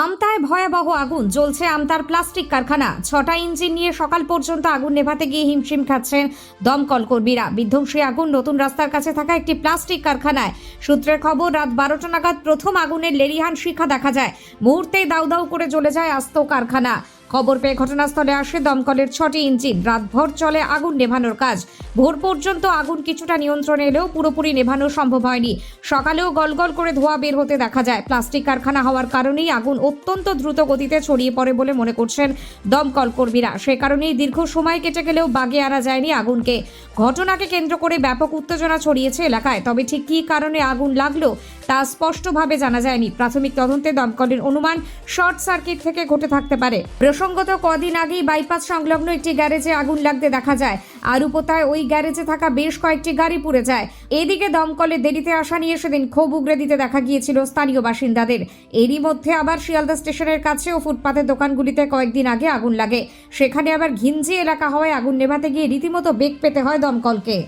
আমতায় ভয়াবহ আগুন। জ্বলছে আমতার প্লাস্টিক কারখানা। ছটা ইঞ্জিন নিয়ে সকাল পর্যন্ত আগুন নেভাতে গিয়ে হিমশিম খাচ্ছেন দমকল কর্মীরা। বিধ্বংসী আগুন নতুন রাস্তার কাছে থাকা একটি প্লাস্টিক কারখানায়। সূত্রের খবর, রাত বারোটা নাগাদ প্রথম আগুনের লেরিহান শিখা দেখা যায়। মুহূর্তেই দাউ দাউ করে জ্বলে যায় আস্ত কারখানা। খবর পেয়ে ঘটনাস্থলে আসে দমকলের ছটি ইঞ্জিন। রাতভর চলে আগুন নেভানোর কাজ। ভোর পর্যন্ত আগুন কিছুটা নিয়ন্ত্রণে এলেও পুরোপুরি নেভানো সম্ভব হয়নি। সকালেও গলগল করে ধোঁয়া বের হতে দেখা যায়। প্লাস্টিক কারখানা হওয়ার কারণেই আগুন অত্যন্ত দ্রুত গতিতে ছড়িয়ে পড়ে বলে মনে করছেন দমকল কর্মীরা। সে কারণেই দীর্ঘ সময় কেটে গেলেও বাগে আনা যায়নি আগুনকে। ঘটনাকে কেন্দ্র করে ব্যাপক উত্তেজনা ছড়িয়েছে এলাকায়। তবে ঠিক কী কারণে আগুন লাগল তা স্পষ্টভাবে জানা যায়নি। প্রাথমিক তদন্তে দমকলের অনুমান শর্ট সার্কিট থেকে ঘটে থাকতে পারে। প্রসঙ্গত, কদিন আগেই বাইপাস সংলগ্ন একটি গ্যারেজে আগুন লাগতে দেখা যায়। আরুপোতায় ওই গ্যারেজে থাকা বেশ কয়েকটি গাড়ি পুড়ে যায়। এদিকে দমকলে দেরিতে আসা নিয়ে সেদিন ক্ষোভ উগরে দিতে দেখা গিয়েছিল স্থানীয় বাসিন্দাদের। এরই মধ্যে আবার শিয়ালদা স্টেশনের কাছে ও ফুটপাতের দোকানগুলিতে কয়েকদিন আগে আগুন লাগে। সেখানে আবার ঘিঞ্জি এলাকা হওয়ায় আগুন নেভাতে গিয়ে রীতিমতো বেগ পেতে হয় দমকলকে।